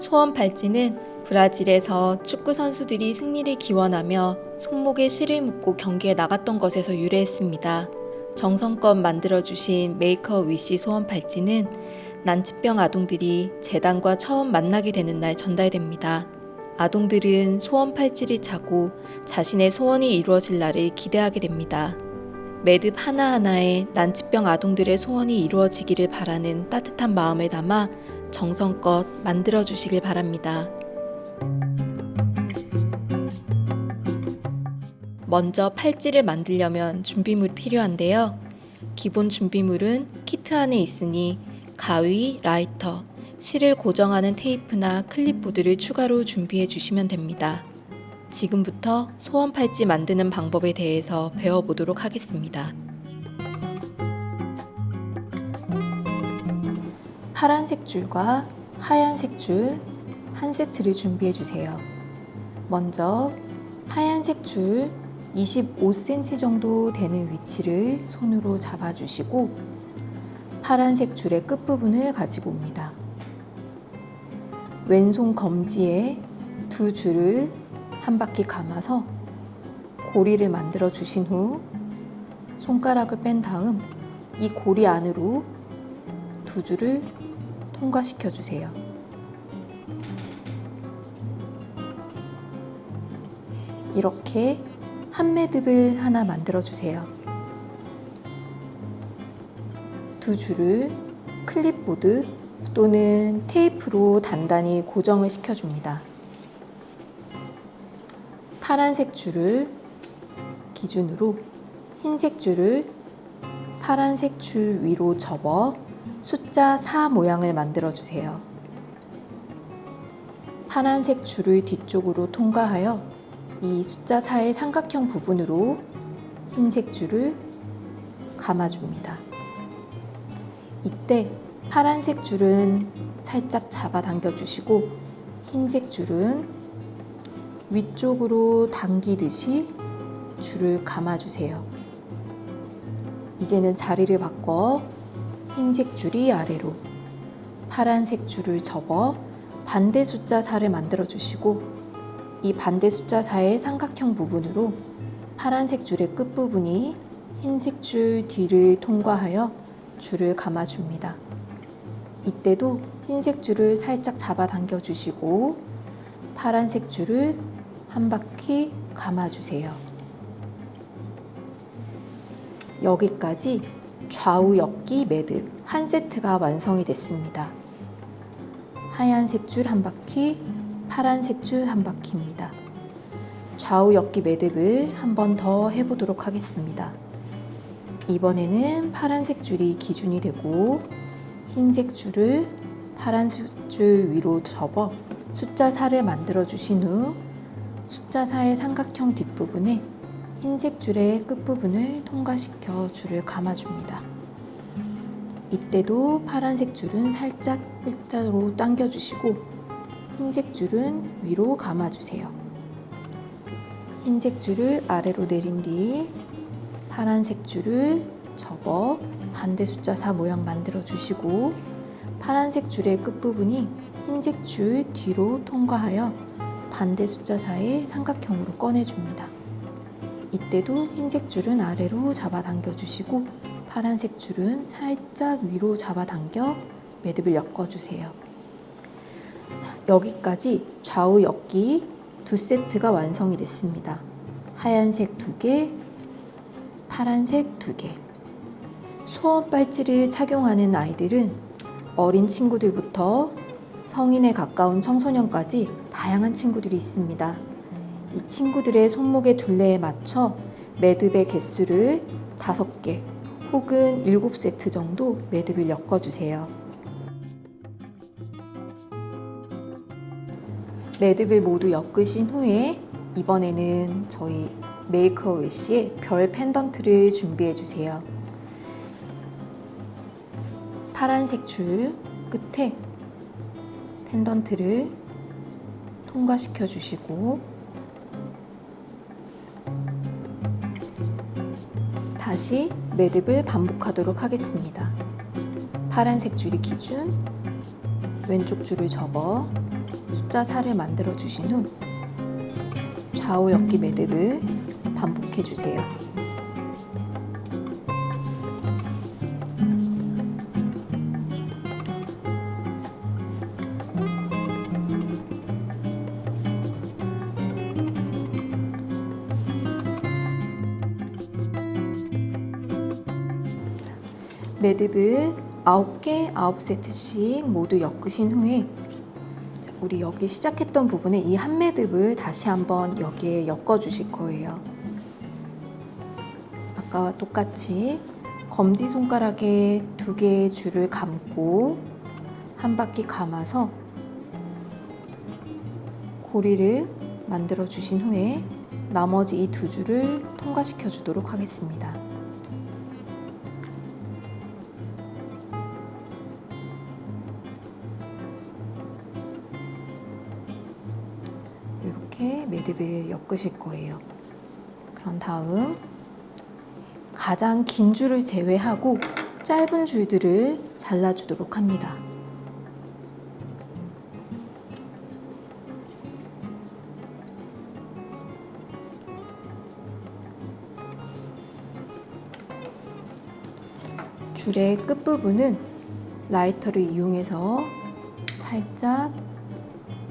소원 팔찌는 브라질에서 축구 선수들이 승리를 기원하며 손목에 실을 묶고 경기에 나갔던 것에서 유래했습니다. 정성껏 만들어주신 메이커 위시 소원 팔찌는 난치병 아동들이 재단과 처음 만나게 되는 날 전달됩니다. 아동들은 소원 팔찌를 차고 자신의 소원이 이루어질 날을 기대하게 됩니다. 매듭 하나하나에 난치병 아동들의 소원이 이루어지기를 바라는 따뜻한 마음을 담아 정성껏 만들어 주시길 바랍니다. 먼저 팔찌를 만들려면 준비물이 필요한데요. 기본 준비물은 키트 안에 있으니 가위, 라이터, 실을 고정하는 테이프나 클립보드를 추가로 준비해 주시면 됩니다. 지금부터 소원 팔찌 만드는 방법에 대해서 배워보도록 하겠습니다. 파란색 줄과 하얀색 줄 한 세트를 준비해 주세요. 먼저 하얀색 줄 25cm 정도 되는 위치를 손으로 잡아주시고 파란색 줄의 끝부분을 가지고 옵니다. 왼손 검지에 두 줄을 한 바퀴 감아서 고리를 만들어 주신 후 손가락을 뺀 다음 이 고리 안으로 두 줄을 통과시켜 주세요. 이렇게 한 매듭을 하나 만들어 주세요. 두 줄을 클립보드 또는 테이프로 단단히 고정을 시켜 줍니다. 파란색 줄을 기준으로 흰색 줄을 파란색 줄 위로 접어 숫자 4 모양을 만들어 주세요. 파란색 줄을 뒤쪽으로 통과하여 이 숫자 4의 삼각형 부분으로 흰색 줄을 감아줍니다. 이때 파란색 줄은 살짝 잡아당겨 주시고 흰색 줄은 위쪽으로 당기듯이 줄을 감아주세요. 이제는 자리를 바꿔 흰색 줄이 아래로 파란색 줄을 접어 반대 숫자 4를 만들어 주시고 이 반대 숫자 4의 삼각형 부분으로 파란색 줄의 끝부분이 흰색 줄 뒤를 통과하여 줄을 감아줍니다. 이때도 흰색 줄을 살짝 잡아당겨 주시고 파란색 줄을 한 바퀴 감아주세요. 여기까지 좌우 엮기 매듭 한 세트가 완성이 됐습니다. 하얀색 줄 한 바퀴, 파란색 줄 한 바퀴입니다. 좌우 엮기 매듭을 한 번 더 해보도록 하겠습니다. 이번에는 파란색 줄이 기준이 되고 흰색 줄을 파란색 줄 위로 접어 숫자 4를 만들어 주신 후 숫자 4의 삼각형 뒷부분에 흰색 줄의 끝부분을 통과시켜 줄을 감아줍니다. 이때도 파란색 줄은 살짝 일자로 당겨주시고 흰색 줄은 위로 감아주세요. 흰색 줄을 아래로 내린 뒤 파란색 줄을 접어 반대 숫자 4 모양 만들어 주시고 파란색 줄의 끝부분이 흰색 줄 뒤로 통과하여 반대 숫자 4의 삼각형으로 꺼내줍니다. 이때도 흰색 줄은 아래로 잡아당겨 주시고 파란색 줄은 살짝 위로 잡아당겨 매듭을 엮어주세요. 자, 여기까지 좌우 엮기 두 세트가 완성이 됐습니다. 하얀색 두 개, 파란색 두 개. 소원 빨지를 착용하는 아이들은 어린 친구들부터 성인에 가까운 청소년까지 다양한 친구들이 있습니다. 이 친구들의 손목의 둘레에 맞춰 매듭의 개수를 5개 혹은 7세트 정도 매듭을 엮어주세요. 매듭을 모두 엮으신 후에 이번에는 저희 메이커 위시의 별 펜던트를 준비해 주세요. 파란색 줄 끝에 펜던트를 통과시켜 주시고 다시 매듭을 반복하도록 하겠습니다. 파란색 줄이 기준, 왼쪽 줄을 접어 숫자 4를 만들어 주신 후 좌우 엮기 매듭을 반복해 주세요. 매듭을 9개, 9세트씩 모두 엮으신 후에 자, 우리 여기 시작했던 부분에 이 한 매듭을 다시 한번 여기에 엮어 주실 거예요. 아까와 똑같이 검지 손가락에 두 개의 줄을 감고 한 바퀴 감아서 고리를 만들어 주신 후에 나머지 이 두 줄을 통과시켜 주도록 하겠습니다. 이렇게 매듭을 엮으실 거예요. 그런 다음 가장 긴 줄을 제외하고 짧은 줄들을 잘라주도록 합니다. 줄의 끝부분은 라이터를 이용해서 살짝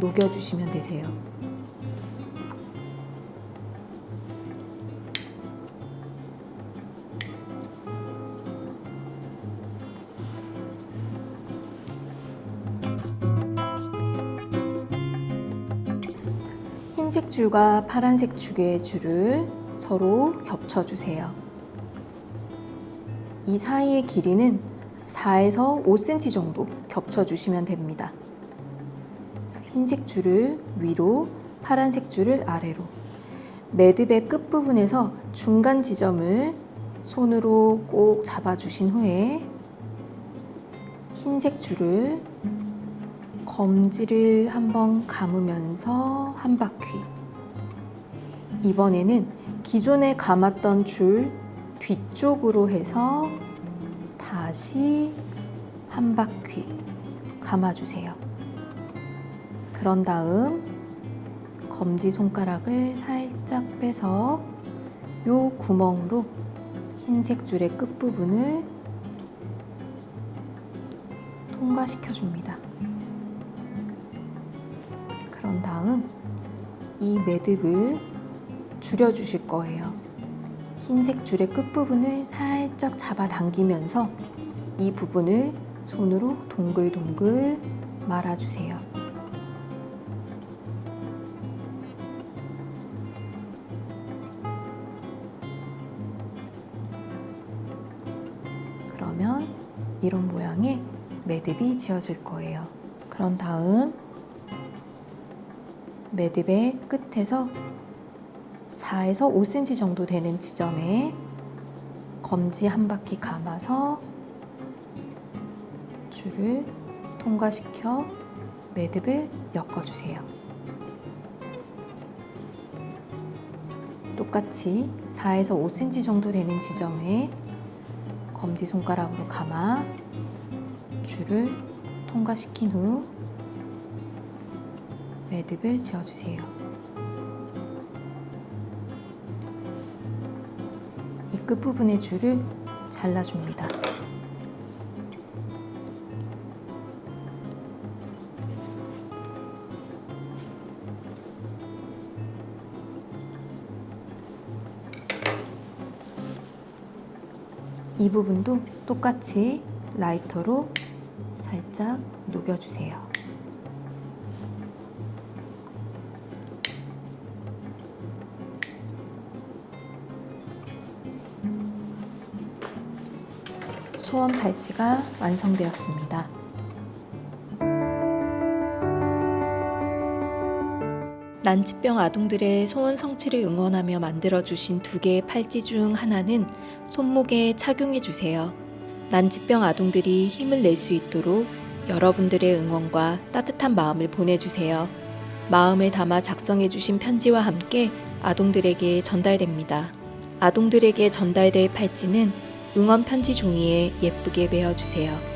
녹여주시면 되세요. 흰색 줄과 파란색 줄의 줄을 서로 겹쳐주세요. 이 사이의 길이는 4에서 5cm 정도 겹쳐주시면 됩니다. 자, 흰색 줄을 위로, 파란색 줄을 아래로. 매듭의 끝부분에서 중간 지점을 손으로 꼭 잡아주신 후에 흰색 줄을 검지를 한번 감으면서 한 바퀴. 이번에는 기존에 감았던 줄 뒤쪽으로 해서 다시 한 바퀴 감아주세요. 그런 다음 검지 손가락을 살짝 빼서 요 구멍으로 흰색 줄의 끝부분을 통과시켜 줍니다. 그런 다음 이 매듭을 줄여 주실 거예요. 흰색 줄의 끝부분을 살짝 잡아당기면서 이 부분을 손으로 동글동글 말아주세요. 그러면 이런 모양의 매듭이 지어질 거예요. 그런 다음 매듭의 끝에서 4에서 5cm 정도 되는 지점에 검지 한 바퀴 감아서 줄을 통과시켜 매듭을 엮어주세요. 똑같이 4에서 5cm 정도 되는 지점에 검지 손가락으로 감아 줄을 통과시킨 후 매듭을 지어주세요. 이 끝부분의 줄을 잘라줍니다. 이 부분도 똑같이 라이터로 살짝 녹여주세요. 소원 팔찌가 완성되었습니다. 난치병 아동들의 소원 성취를 응원하며 만들어주신 두 개의 팔찌 중 하나는 손목에 착용해 주세요. 난치병 아동들이 힘을 낼 수 있도록 여러분들의 응원과 따뜻한 마음을 보내주세요. 마음을 담아 작성해 주신 편지와 함께 아동들에게 전달됩니다. 아동들에게 전달될 팔찌는 응원 편지 종이에 예쁘게 메어주세요.